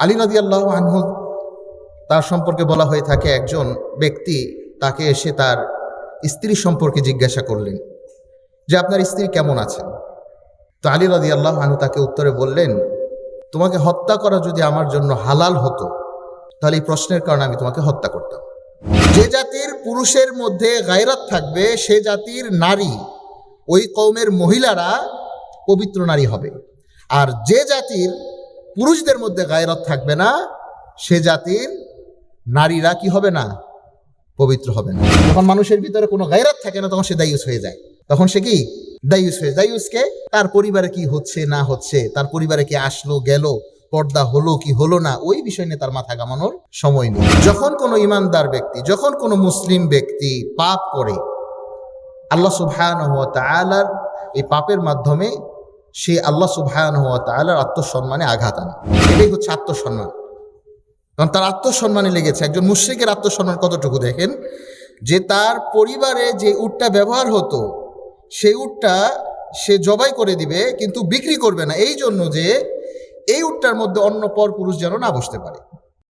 আলী নদী আল্লাহ আনহু তার সম্পর্কে বলা হয়ে থাকে একজন ব্যক্তি তাকে এসে তার স্ত্রী সম্পর্কে জিজ্ঞাসা করলেন যে আপনার স্ত্রী কেমন আছেন? তো আলী রাদি আল্লাহ আনহু তাকে উত্তরে বললেন, তোমাকে হত্যা করা যদি আমার জন্য হালাল হতো, তাহলে এই প্রশ্নের কারণে আমি তোমাকে হত্যা করতাম। যে জাতির পুরুষের মধ্যে গায়রাত থাকবে, সে জাতির নারী, ওই কৌমের মহিলারা পবিত্র নারী হবে। আর যে জাতির পুরুষদের মধ্যে গায়রত থাকবে না, সে জাতির নারীরা কি হবে না? পবিত্র হবে না। যখন মানুষের ভিতরে কোনো গায়রাত থাকে না, তখন সে দায়ুস হয়ে যায়। তখন সে কি? দায়ুস হয়ে দায়ুসকে তার পরিবারে কি হচ্ছে না হচ্ছে, তার পরিবারে কি আসলো, গেল, পর্দা হলো কি হলো না, ওই বিষয় নিয়ে তার মাথা কামানোর সময় নেই। যখন কোনো ইমানদার ব্যক্তি, যখন কোনো মুসলিম ব্যক্তি পাপ করে, আল্লাহ তাআলার এই পাপের মাধ্যমে সে আল্লাহ সুবাহান হওয়া তাহলে আত্মসম্মানে আঘাত আনে। এটাই হচ্ছে আত্মসম্মান। কারণ তার আত্মসম্মানে লেগেছে। একজন মুশ্রিকের আত্মসম্মান কতটুকু দেখেন? যে তার পরিবারে যে উটটা ব্যবহার হতো, সেই উটটা সে জবাই করে দিবে, কিন্তু বিক্রি করবে না। এই জন্য যে এই উটটার মধ্যে অন্য পর পুরুষ যেন না বসতে পারে।